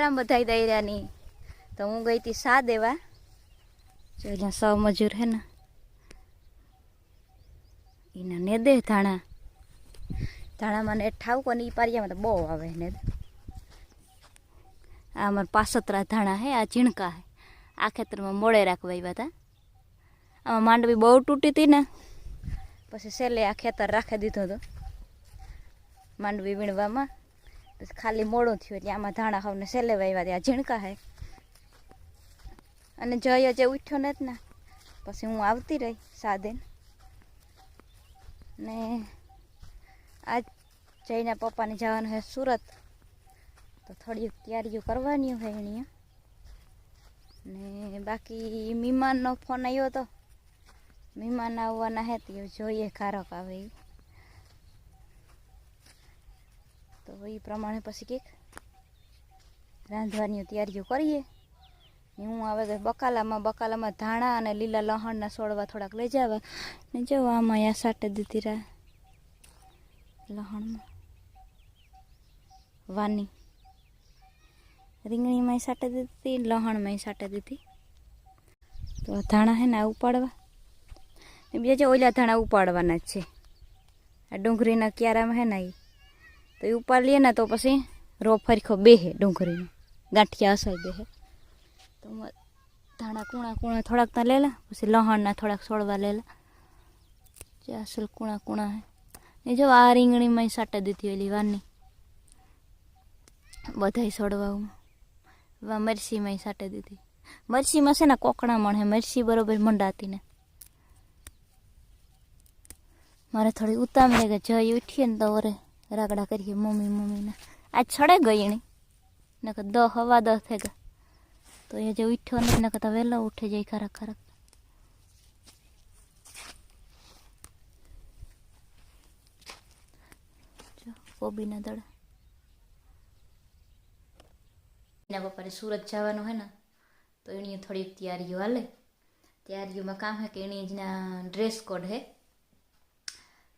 રામ બધા દૈરાની તો હું ગઈ હતી સા દેવા. જો અહીંયા સો મજૂર હે ને એના ને દે ધાણા. ધાણામાં ને ઠાવ કોને ઈ પારિયામાં તો બહુ આવે ને. આ અમારા પાસતરા ધાણા હે, આ ઝીણકા હે. આ ખેતરમાં મોડે રાખવા આવ્યા હતા આમાં માંડવી બહુ તૂટી હતી ને. પછી છેલ્લે આ ખેતર રાખી દીધું હતું માંડવી વીણવામાં. પછી ખાલી મોડું થયું એટલે આમાં ધાણા ખાવને સેલે વાવ્યા ત્યાં ઝીણકા હે. અને જય જે ઉઠ્યો ને જ ને, પછી હું આવતી રહી સાધન. ને આજ જઈને પપ્પાને જવાનું છે સુરત. તો થોડીક તૈયારીઓ કરવાની હોય એની ને બાકી મહેમાનનો ફોન આવ્યો હતો મહેમાન આવવાના હે તો જોઈએ કારક આવે ઈ. તો એ પ્રમાણે પછી કંઈક રાંધવાની તૈયારીઓ કરીએ. હું આવે બકાલામાં બકાલામાં ધાણા અને લીલા લહણના છોડવા થોડાક લઈ જવા. ને જો આમાં યા સાટે દીધી રા લહણમાં. વાની. રીંગણીમાંય સાટે દીધી, લહણમાંય સાટે દીધી. તો ધાણા હે ને ઉપાડવા. બીજા જે ઓલા ધાણા ઉપાડવાના જ છે. આ ડુંગળીના ક્યારામાં હે ને ઈ. તો એ ઉપાડ લઈએ ને તો પછી રો ફરખો બેહે ડુંગળીનો. ગાંઠિયા અસર બેહે. તો મ- ધાણા કૂણા કૂણા થોડાક તા લેલા, પછી લહણના થોડાક છોડવા લેલા. જે અસલ કૂણા કૂણા હે. ને જો આ રીંગણીમાં સાટા દીધી ઓલી વાની બધાય છોડવામાં વા મરસીમાં સાટે દીધી. મરસીમાં છે ને કોકણા મળે મરસી બરોબર મંડાતી ને મારે થોડી ઉતામળે કે જઈ ઉઠીએ ને તો વરે રાગડા કરીએ, મમ્મી મમ્મીને આ છડે ગઈ એની નકર દ હવા દ થઈ ગયા તો એ જે ઉઠ્યો નથી, નકર તો વહેલો ઉઠે જાય ખરા ખરા કોબીના દડા. એના પપ્પાને સુરત જવાનું હોય ને, તો એની થોડીક તૈયારીઓ હાલે. તૈયારીઓમાં કામ હે કે એની જ ડ્રેસ કોડ હે.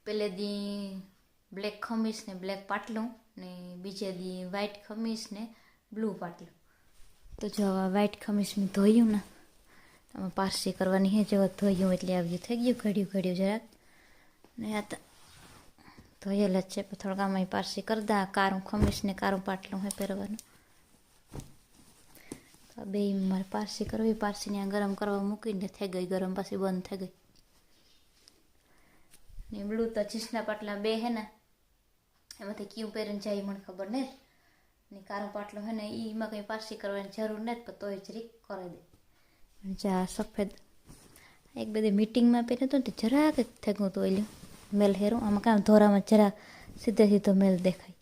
પેલે દી બ્લેક ખમીસ ને બ્લેક પાટલું ને બીજે દી વ્હાઈટ ખમીસ ને બ્લુ પાટલું. તો જો વ્હાઈટ ખમીસ મેં ધોયું ને તમે પારસી કરવાની હે જો ધોયું એટલે આવ્યું થઈ ગયું ઘડ્યું ઘડ્યું જરાક. ને આ તો ધોયેલ જ છે, પણ થોડાક આમાં પારસી કરી દા, કારું ખમીસ ને કારું પાટલું હે પહેરવાનું. તો બે મારે પારસી કરવી, પારસીને ગરમ કરવા મૂકીને થઈ ગઈ, ગરમ પછી બંધ થઈ ગઈ. ને બ્લુ તો ચીસના પાટલા બે હે ને એમાંથી કયું પહેરીને જાય મને ખબર નહીં ને કારો પાટલો હોય ને એમાં કંઈ પારસી કરવાની જરૂર નથી, પણ તોય જરીક કરી દે. જા, સફેદ. એક બધી મિટિંગમાં પહેર્યું હતું ને તો જરાક જ થેગું તો ઓલું મેલ હેરું. આમાં કામ ધોરામાં જરા સીધે સીધો મેલ દેખાય.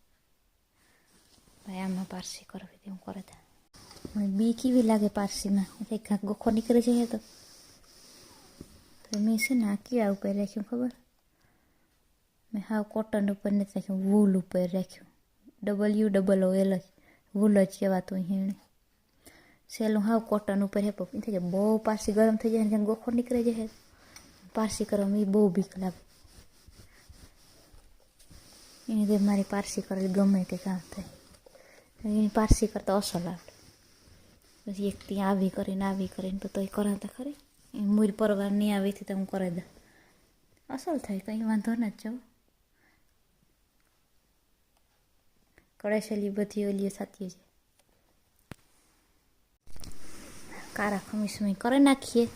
ભાઈ, આમાં પારસી કરવી હું કરે મને બી કેવી લાગે પારસીમાં? કાંક ગોખો નીકળે છે તો. તો મેં છે ને આ આવું ઉપર રાખ્યું ખબર? મેં હાવ કોટન ઉપર નથી રાખ્યું વૂલ ઉપર રાખ્યું. ડબલ્યુ ડબલ ઓ એલ જ વૂલ જ કહેવાતું એને. સેલું હાવ કોટન ઉપર હે પણ થઈ જાય, બહુ પારસી ગરમ થઈ જાય જેમ ગોખો નીકળી જાય પારસી કરવામાં એ બહુ બીક લાગે. એની જે મારી પારસી કરેલી ગમે તે કામ થાય. એની પારસી કરતાં અસલ આવડે પછી એક ત્યાં આવી કરીને આવી કરીને તો તોય કરાતા ખરી. એ મૂર પરવાર નહીં આવીથી તો હું કરાવી દઉં. અસલ થાય, કંઈ વાંધો નથી જ જાઉં બધી ઓલી સાચી છે. કારા ખમીસમાં કરી નાખીએ.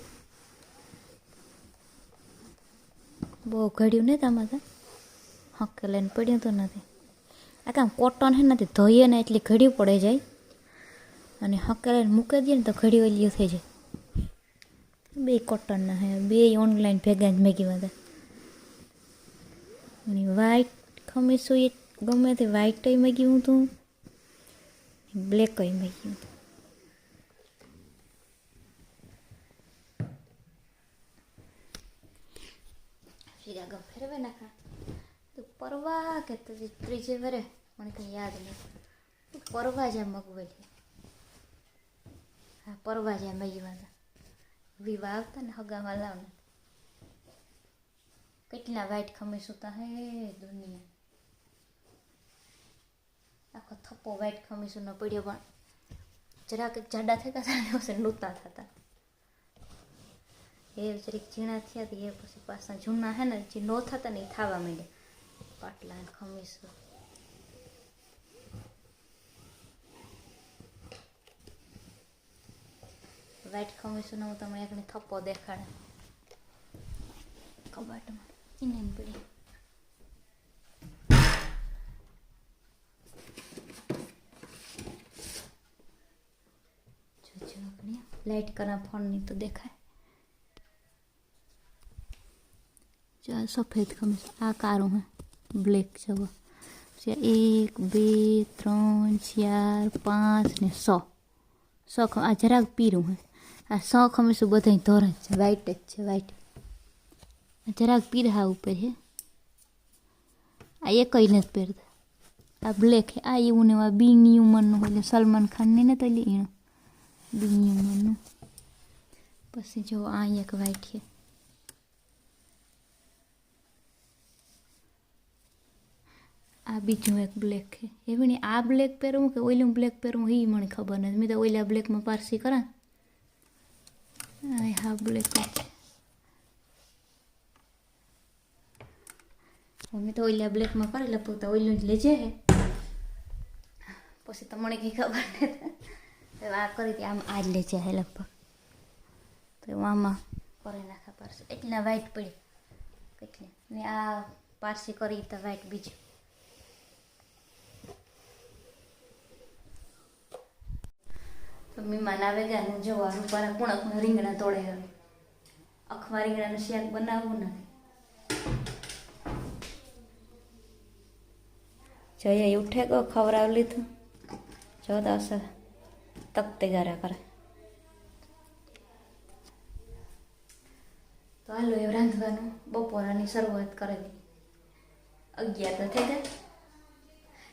બહુ ઘડ્યું ને તમારે તો. હકે લઈને પડ્યું તો નથી. આ કામ કોટન હે નથી ધોઈએ ને એટલી ઘડી પડે જાય. અને હકે લઈને મૂકી દઈએ ને તો ઘડી ઓલી થઈ જાય. બે કોટનના હે, બે ઓનલાઈન ભેગા જ મેગી હતા વાઈટ ખમીસ ગમે તે વ્હાઈટ મગ્યું હતું બ્લેક મગ્યું? હતું ફીરા ગમ ફેરવે નાખા તું પરવા કે તું ત્રીજે વરે? મને કંઈ યાદ નહીં તું પરવા જ્યાં મગવેલી હા, પરવા જ્યાં મગી વિવાહ આવતા ને હગામાં લાવને કેટલા વાઇટ ખમી સુતા હે દુનિયા. આખો થપ્પો વ્હાઈટ ખમીસુનો પડ્યો પણ જરાક જાડા થતા હતા ને પછી નૂતા થતા. એ જરીક ઝીણા થયા હતા એ પછી પાછા જૂના હે ને, જે નો થતા ને એ થવા માંડ્યા. પાટલા ને વાઈટ ખમીસોનો હું તમને એકને થપ્પો દેખાડે. કબાટમાં. એને પડી જો જો લાઈટ કરા ફોનની તો દેખાય ચાલ સફેદ ખમીસ આ કારું હે બ્લેક જવો એક બે ત્રણ ચાર પાંચ ને સો સો ખ- આ જરાક પીરું હે આ સો ખમીસું બધા ધોરણ છે વ્હાઈટ જ છે વ્હાઈટ જરાક પીરા ઉપર હે આ એકઈ નથી પહેરતા આ બ્લેક હે આ એવું ને આ બીની ઉંમરનું હોય સલમાન ખાનની ને તો એનું બીની ઉંમરનું પછી જો આ એક છે આ બીજું એક બ્લેક છે એવી નહીં આ બ્લેક પહેરવું કે ઓઈલું બ્લેક પહેરવું એ મને ખબર નથી મેં તો ઓઈલા બ્લેકમાં પારસી કરા હા બ્લેક મેં તો ઓઈલા બ્લેકમાં કરી લખું તો ઓઈલું જ લેજે પછી તો મને કંઈ ખબર નથી આ કરી હતી, આમ આ જ લગભગ. તો આમાં કરી નાખા પારસી. એટલા વ્હાઈટ પડી. કેટલી ને આ પારસી કરી તો વ્હાઈટ બીજું. તો મહેમાન આવે ગયા હું જોવાનું કુણા કુણા રીંગણા તોડે હવે. અખવા રીંગણાનું શાક બનાવવું નથી. જઈએ ઉઠે ગો, ખવડાવ લીધું. જો અસર તકતે ગારા કરે તો હાલો એ રાંધવાનું બપોરાની શરૂઆત કરેલી અગિયાર તો થઈ ગયા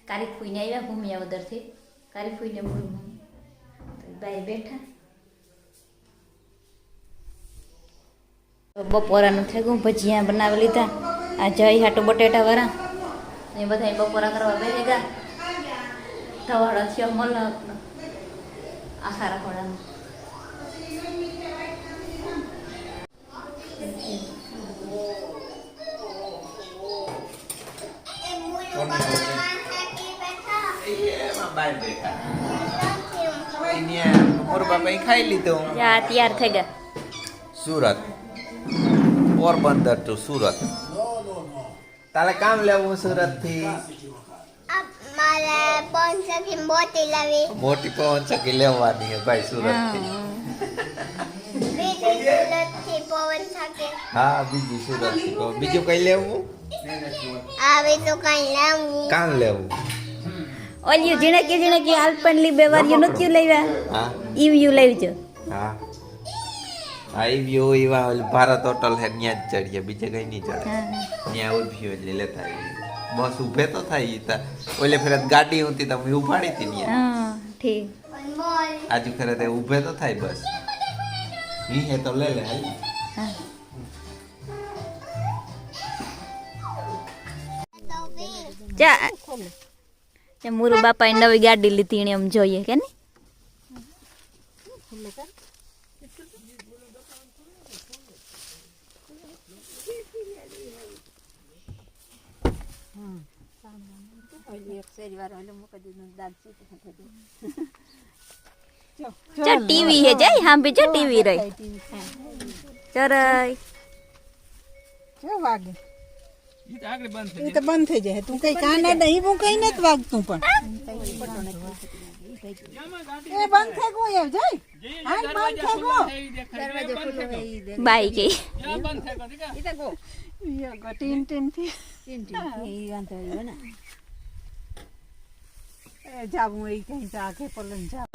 કારી ફૂઈને આવ્યા ભૂમિયા વદરથી કારી ફૂઈને બોલું બાય બેઠા બપોરાનું થઈ ગયું ભજીયા બનાવી લીધા આ જઈ હાટું બટેટા વાળા એ બધા બપોરા કરવા બેસી ગયા ધવાડો થયો મલકનો આખા રખોડાનો એમાં બહાર બેઠા અહીંયા મોર બાપાએ ખાઈ લીધું જા તૈયાર થઈ ગયા સુરત પોરબંદર ટુ સુરત તારે કામ લેવું સુરતથી મારે પંચકી મોટી પવન ચકી લેવાની ભાઈ સુરતથી હા બીજી સુરતથી બીજું કઈ લેવું? આવે તો કઈ લેવું કામ લેવું? ઓલ્યું જીણકી જીણકી આલ્પનલી બે વાર નથી લેવા. હા. ઈવ્યુ લેવજો. હા. હા એ વ્યૂ એવા ઓલી ભારત હોટલ હે ત્યાં જ ચડીએ બીજે કઈ નહીં ચડે. ત્યાં ઊભી એટલે લેતા આવીએ. બસ ઊભે તો થાય તા. ઓલે ફેરત ગાડી હતી તમે ઉપાડી હતી ત્યાં હા ઠીક. આજુ ખરે તે ઊભે તો થાય બસ. ઈ હે તો લે લે હા તો જા મુરુ બાપાએ નવી ગાડી લીધી એને એમ જોઈએ કે ને જો ટીવી હે જાય હાંભી જો ટીવી રહી ચરઈ જો વાગે એ તો બંધ થઈ જાય તું કઈ કાને નહીં હું કઈ નથી વાગતું પણ એ બંધ થઈ ગયું એમ જાય હાલ બંધ થઈ ગયું બાઈ ગઈ યો ટીન ટીનથી એ જાવું એ કઈ જાગે પલન જા તમે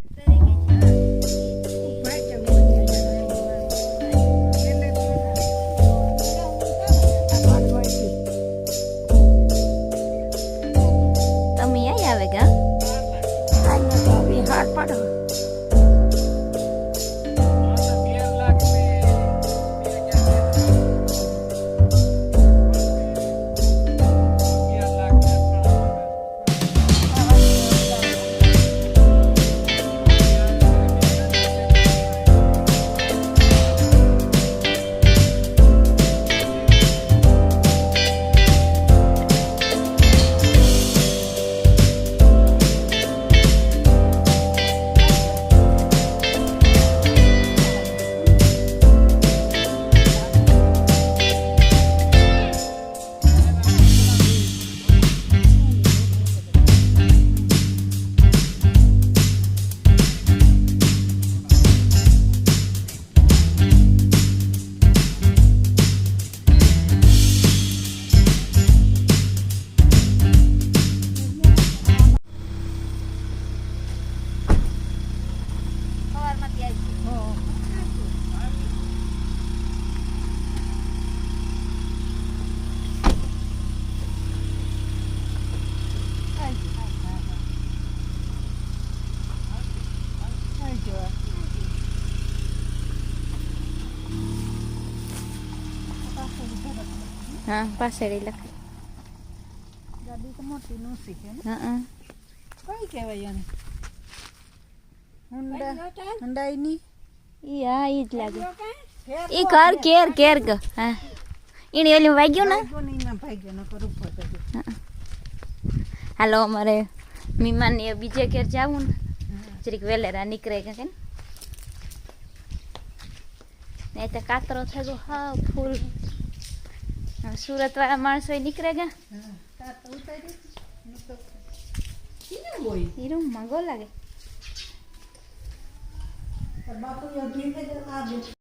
હા પાછળ લખે ગાડી તો મોટી નું શીખે ને હા હા. કઈ કહેવાય એને? હુંડા હુંડાઈની ઈ હા ઈ જ લાગે. ઈ ઘર કેર કેર ગ હા. ઈની ઓલી વાગ્યું ને? ના ન કરું હાલો અમારે મીમાન એ બીજે ઘેર જાવું ને. જરીક વેલેરા નીકળે કે કેમ નહીં તો કાતરો થઈ ગયો હા ફૂલ. સુરત વાળા માણસો નીકળે ગયા હોય ઈ રૂમમાં ગો લાગે બાપુ